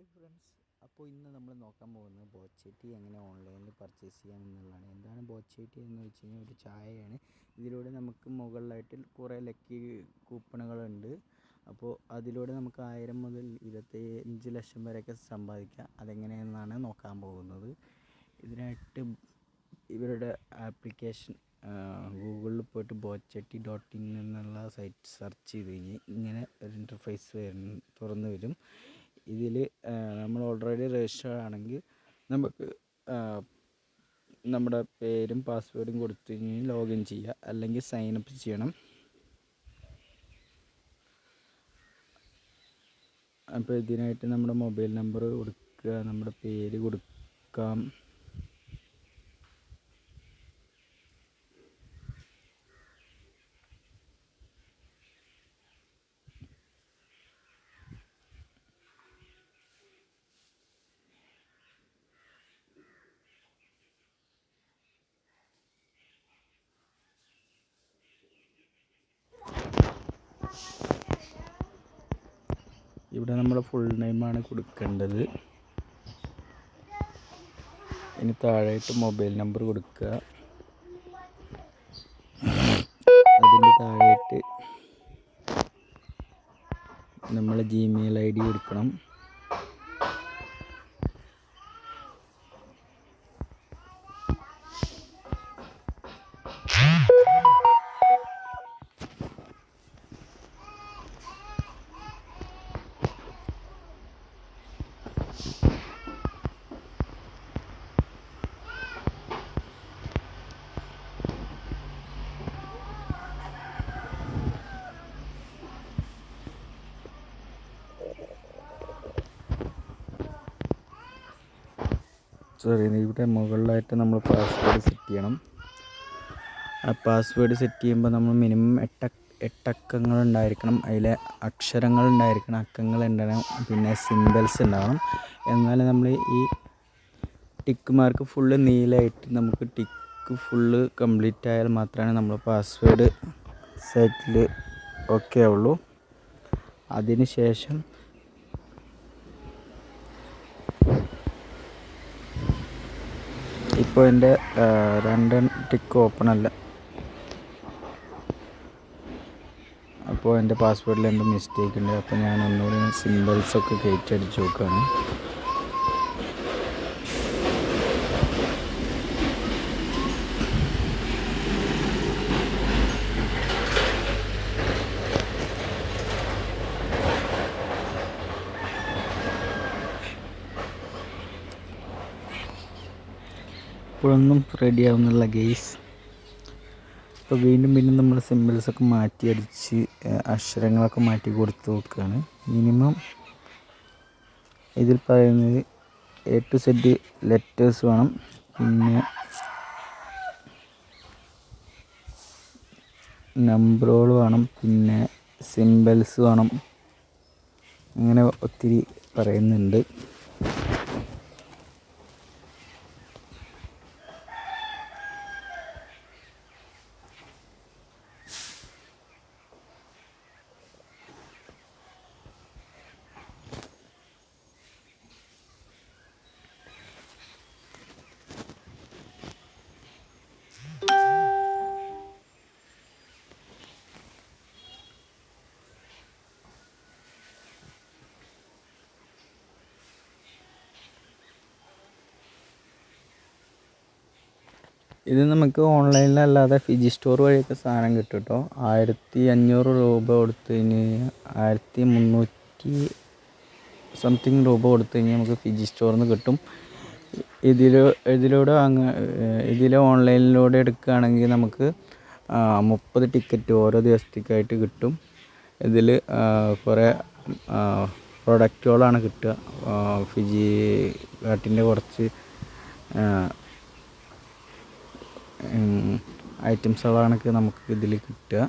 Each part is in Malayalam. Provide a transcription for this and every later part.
ഹായ് ഫ്രണ്ട്സ് അപ്പോൾ ഇന്ന് നമ്മൾ നോക്കാൻ പോകുന്നത് ബോച്ചേറ്റി എങ്ങനെ ഓൺലൈനിൽ പർച്ചേസ് ചെയ്യാം എന്നുള്ളതാണ്. എന്താണ് ബോച്ചേറ്റി എന്ന് വെച്ച് കഴിഞ്ഞാൽ ഒരു ചായയാണ്. ഇതിലൂടെ നമുക്ക് മുകളിലായിട്ട് കുറേ ലക്കി കൂപ്പണുകളുണ്ട്. അപ്പോൾ അതിലൂടെ നമുക്ക് ആയിരം മുതൽ ഇരുപത്തഞ്ച് ലക്ഷം വരെയൊക്കെ സമ്പാദിക്കാം. അതെങ്ങനെയെന്നാണ് നോക്കാൻ പോകുന്നത്. ഇതിനായിട്ട് ഇവരുടെ ആപ്ലിക്കേഷൻ ഗൂഗിളിൽ പോയിട്ട് ബോച്ചട്ടി ഡോട്ട് ഇൻ എന്നുള്ള സൈറ്റ് സെർച്ച് ചെയ്ത് കഴിഞ്ഞ് ഇങ്ങനെ ഒരു ഇന്റർഫേസ് തുറന്നു വരും. ഇതിൽ നമ്മൾ ഓൾറെഡി രജിസ്റ്റർ ആണെങ്കിൽ നമുക്ക് നമ്മുടെ പേരും പാസ്വേഡും കൊടുത്ത് കഴിഞ്ഞ് ലോഗിൻ ചെയ്യുക. അല്ലെങ്കിൽ സൈൻ അപ്പ് ചെയ്യണം. അപ്പോൾ ഇതിനായിട്ട് നമ്മുടെ മൊബൈൽ നമ്പർ കൊടുക്കുക നമ്മുടെ പേര് കൊടുക്കാം. ഇവിടെ നമ്മൾ ഫുൾ നെയിമാണ് കൊടുക്കേണ്ടത്. ഇനി താഴെയായിട്ട് മൊബൈൽ നമ്പർ കൊടുക്കുക. അതിന്റെ താഴെയായിട്ട് നമ്മൾ ജിമെയിൽ ഐ ഡി കൊടുക്കണം. സോറി ഇവിടെ മുകളിലായിട്ട് നമ്മൾ പാസ്വേഡ് സെറ്റ് ചെയ്യണം. ആ പാസ്വേഡ് സെറ്റ് ചെയ്യുമ്പോൾ നമ്മൾ മിനിമം എട്ട് എട്ടക്കങ്ങൾ ഉണ്ടായിരിക്കണം. അതിലെ അക്ഷരങ്ങൾ ഉണ്ടായിരിക്കണം. അക്കങ്ങൾ ഉണ്ടാകണം പിന്നെ സിമ്പിൾസ് ഉണ്ടാവണം. എന്നാലും നമ്മൾ ഈ ടിക്ക് മാർക്ക് ഫുള്ള് നീലായിട്ട് നമുക്ക് ടിക്ക് ഫുള്ള് കംപ്ലീറ്റ് ആയാൽ മാത്രമേ നമ്മൾ പാസ്വേഡ് സെറ്റിൽ ഓക്കെ ആവുള്ളൂ. അതിന് ശേഷം ഇപ്പോൾ എന്റെ രണ്ട് ടിക്ക് ഓപ്പൺ അല്ല അപ്പോൾ എന്റെ പാസ്വേഡിൽ എന്തോ മിസ്റ്റേക്ക് ഉണ്ട്. അപ്പോൾ ഞാൻ ഒന്നുകൂടി സിമ്പിൾസൊക്കെ കയറ്റി അടിച്ച് നോക്കുകയാണ് ഇപ്പോഴൊന്നും റെഡി ആവുന്നില്ല ഗെയ്സ് ഇപ്പോൾ വീണ്ടും വീണ്ടും നമ്മൾ സിമ്പിൾസൊക്കെ മാറ്റി അടിച്ച് അക്ഷരങ്ങളൊക്കെ മാറ്റി കൊടുത്ത് നോക്കുകയാണ് മിനിമം ഇതിൽ പറയുന്നത് എ ടു സെഡ് ലെറ്റേഴ്സ് വേണം. പിന്നെ നമ്പറുകൾ വേണം. പിന്നെ സിമ്പിൾസ് വേണം. അങ്ങനെ ഒത്തിരി പറയുന്നുണ്ട്. ഇത് നമുക്ക് ഓൺലൈനിലല്ലാതെ ഫിജി സ്റ്റോർ വഴിയൊക്കെ സാധനം കിട്ടും കേട്ടോ ആയിരത്തി അഞ്ഞൂറ് രൂപ കൊടുത്ത് കഴിഞ്ഞ് ആയിരത്തി മുന്നൂറ്റി സംതിങ് രൂപ കൊടുത്ത് കഴിഞ്ഞാൽ നമുക്ക് ഫിജി സ്റ്റോറിൽ നിന്ന് കിട്ടും. ഇതിൽ ഇതിലൂടെ വാങ്ങ ഇതിൽ ഓൺലൈനിലൂടെ എടുക്കുകയാണെങ്കിൽ നമുക്ക് മുപ്പത് ടിക്കറ്റ് ഓരോ ദിവസത്തേക്കായിട്ട് കിട്ടും. ഇതിൽ കുറേ പ്രൊഡക്റ്റുകളാണ് കിട്ടുക. ഫിജി കാട്ടിന്റെ കുറച്ച് ആ, ഐറ്റംസുകളാണ് നമുക്ക് ഇതിൽ കിട്ടുക.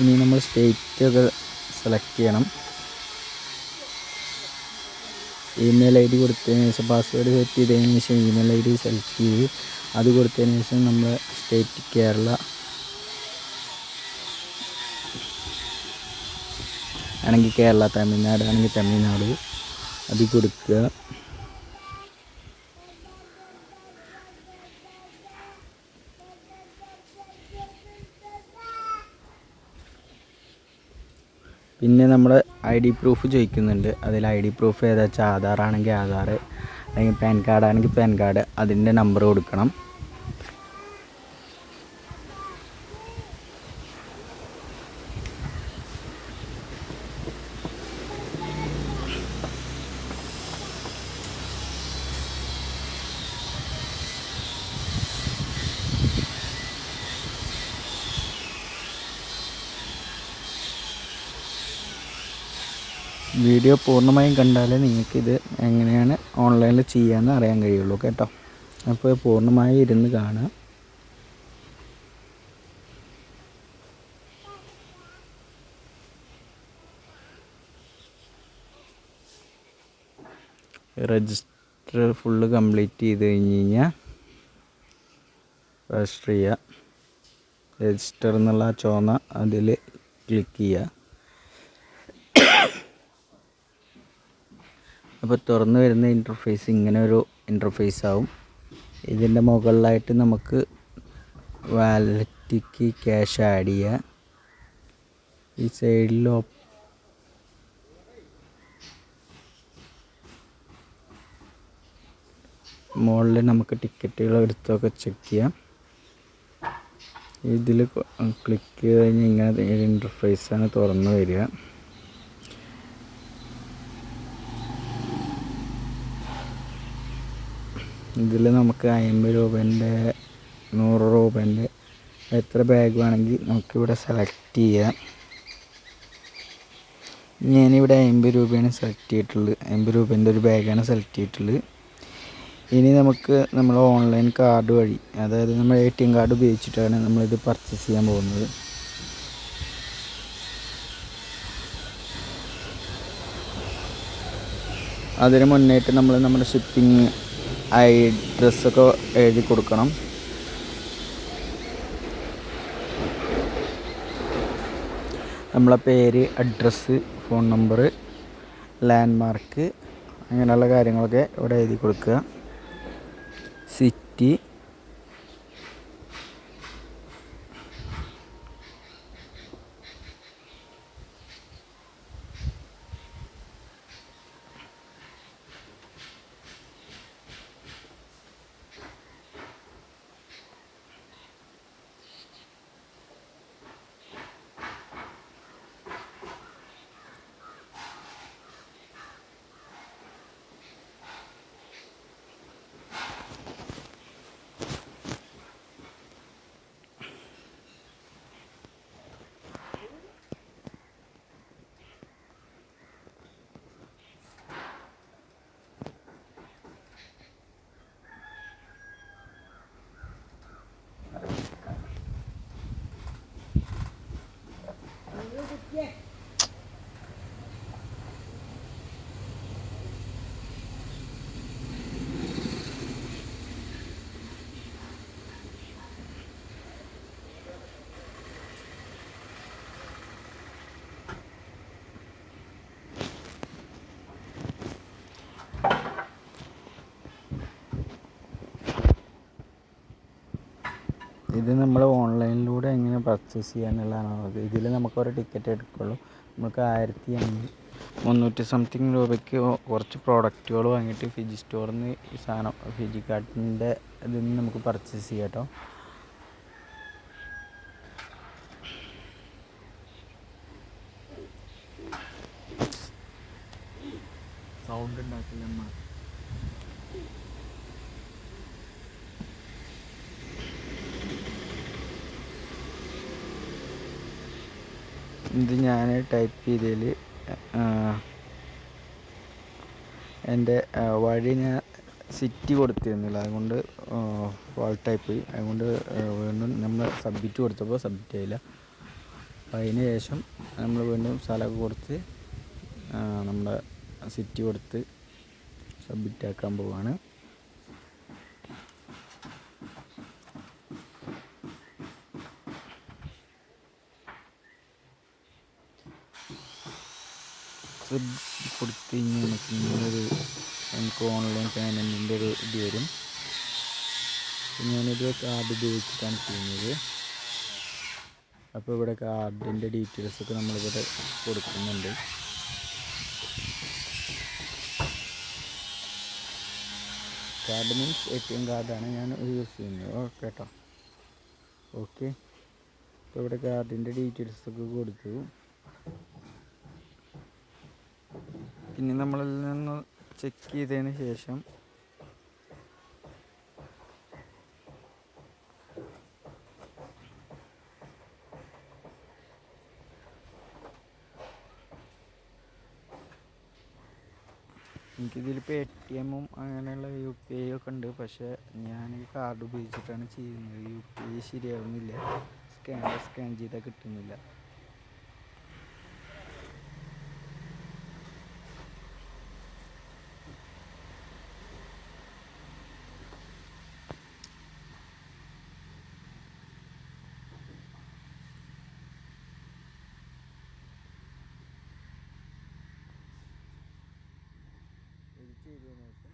ഇനി നമ്മൾ സ്റ്റേറ്റ് ഒക്കെ സെലക്ട് ചെയ്യണം. ഇമെയിൽ ഐ ഡി കൊടുത്തതിന് ശേഷം പാസ്വേഡ് സെറ്റ് ചെയ്തതിന് ശേഷം ഇമെയിൽ ഐ ഡി സെലക്ട് ചെയ്ത് അത് കൊടുത്തതിന് ശേഷം നമ്മൾ സ്റ്റേറ്റ് കേരള ആണെങ്കിൽ കേരള തമിഴ്നാട് ആണെങ്കിൽ തമിഴ്നാട്. അത് കൊടുക്കുക. പിന്നെ നമ്മൾ ഐ ഡി പ്രൂഫ് ചോദിക്കുന്നുണ്ട്. അതിൽ ഐ ഡി പ്രൂഫ് ഏതാ? വെച്ചാൽ ആധാർ ആണെങ്കിൽ ആധാർ അല്ലെങ്കിൽ പാൻ കാർഡ് ആണെങ്കിൽ പാൻ കാർഡ്. അതിന്റെ നമ്പർ കൊടുക്കണം. വീഡിയോ പൂർണമായും കണ്ടാലേ നിങ്ങൾക്കിത് എങ്ങനെയാണ് ഓൺലൈനിൽ ചെയ്യാമെന്ന് അറിയാൻ കഴിയുള്ളൂ കേട്ടോ. അപ്പോൾ പൂർണമായി ഇരുന്ന് കാണുക. രജിസ്റ്റർ ഫുള്ള് കംപ്ലീറ്റ് ചെയ്ത് കഴിഞ്ഞ് കഴിഞ്ഞാൽ രജിസ്റ്റർ ചെയ്യുക. രജിസ്റ്റർ എന്നുള്ള ചുവന്ന അതിൽ ക്ലിക്ക് ചെയ്യുക. അപ്പോൾ തുറന്നു വരുന്ന ഇന്റർഫേസ് ഇങ്ങനെ ഒരു ഇന്റർഫേസ് ആവും. ഇതിന്റെ മുകളിലായിട്ട് നമുക്ക് വാലറ്റിക്ക് ക്യാഷ് ആഡ് ചെയ്യുക ഈ സൈഡിൽ മുകളിൽ നമുക്ക് ടിക്കറ്റുകൾ എടുത്തൊക്കെ ചെക്ക് ചെയ്യാം. ഇതിൽ ക്ലിക്ക് ചെയ്ത് കഴിഞ്ഞാൽ ഇങ്ങനെ ഇന്റർഫേസാണ് തുറന്നു വരിക. ഇതിൽ നമുക്ക് അമ്പത് രൂപേന്റെ നൂറ് രൂപേന്റെ എത്ര ബാഗ് വേണമെങ്കിൽ നമുക്കിവിടെ സെലക്ട് ചെയ്യാം. ഞാനിവിടെ അമ്പത് രൂപയാണ് സെലക്ട് ചെയ്തിട്ടുള്ളത്. അമ്പത് രൂപേന്റെ ഒരു ബാഗാണ് സെലക്ട് ചെയ്തിട്ടുള്ളത്. ഇനി നമുക്ക് നമ്മൾ ഓൺലൈൻ കാർഡ് വഴി അതായത് നമ്മൾ എ ടി എം കാർഡ് ഉപയോഗിച്ചിട്ടാണ് നമ്മളിത് പർച്ചേസ് ചെയ്യാൻ പോകുന്നത്. അതിന് മുന്നേറ്റ് നമ്മൾ നമ്മുടെ ഷിപ്പിംഗ് അഡ്രസ്സൊക്കെ എഴുതി കൊടുക്കണം. നമ്മളെ പേര് address phone number landmark അങ്ങനെയുള്ള കാര്യങ്ങളൊക്കെ ഇവിടെ എഴുതി കൊടുക്കുക. സിറ്റി ഇത് നമ്മൾ ഓൺലൈനിലൂടെ എങ്ങനെ പർച്ചേസ് ചെയ്യാന്നുള്ളതാണ് ഇതിൽ നമുക്ക് ഒരു ടിക്കറ്റ് എടുക്കുള്ളൂ. നമുക്ക് ആയിരത്തി മുന്നൂറ്റി സംതിങ് രൂപയ്ക്ക് കുറച്ച് പ്രോഡക്റ്റുകൾ വാങ്ങിയിട്ട് ഫിജി സ്റ്റോറിൽ നിന്ന് ഈ സാധനം ഫിജി കാർട്ടിന്റെ ഇതിൽ നിന്ന് നമുക്ക് പർച്ചേസ് ചെയ്യാം കേട്ടോ. സൗണ്ട് ഉണ്ടാക്കില്ല അമ്മ. ഇത് ഞാൻ ടൈപ്പ് ചെയ്തതിൽ എന്റെ വഴി ഞാൻ സിറ്റി കൊടുത്തിരുന്നില്ല. അതുകൊണ്ട് വാൾ ടൈപ്പ് അതുകൊണ്ട് വീണ്ടും നമ്മൾ സബ്മിറ്റ് കൊടുത്തപ്പോൾ സബ്മിറ്റ് ആയില്ല അപ്പം അതിന് ശേഷം നമ്മൾ വീണ്ടും സ്ഥലമൊക്കെ കൊടുത്ത് നമ്മുടെ സിറ്റി കൊടുത്ത് സബ്മിറ്റ് ആക്കാൻ പോവാണ്. കൊടുത്ത് കഴിഞ്ഞാൽ നമുക്ക് നമുക്ക് ഓൺലൈൻ പേയ്മെന്റിന്റെ ഒരു ഇത് വരും. ഞാനിത് കാർഡ് ഉപയോഗിച്ചിട്ടാണ് ചെയ്യുന്നത്. അപ്പോൾ ഇവിടെ കാർഡിന്റെ ഡീറ്റെയിൽസൊക്കെ നമ്മളിവിടെ കൊടുക്കുന്നുണ്ട്. Card means A T M കാർഡാണ് ഞാൻ യൂസ് ചെയ്യുന്നത്. ഓക്കെ കേട്ടോ. ഓക്കെ അപ്പോൾ ഇവിടെ കാർഡിന്റെ ഡീറ്റെയിൽസൊക്കെ കൊടുത്തു. പിന്നെ നമ്മളിൽ നിന്ന് ചെക്ക് ചെയ്തതിന് ശേഷം എനിക്കിതിൽ എ ടി എമ്മും അങ്ങനെയുള്ള യു പി ഐ ഒക്കെ ഉണ്ട്. പക്ഷേ ഞാൻ ഈ കാർഡ് ഉപയോഗിച്ചിട്ടാണ് ചെയ്യുന്നത്. യു പി ഐ ശരിയാവുന്നില്ല. സ്കാൻ സ്കാൻ ചെയ്താൽ കിട്ടുന്നില്ല. ഇത് ചെയ്തതിനു ശേഷം സബ്മിറ്റ് ബട്ടൺ കൊടുക്കുന്നു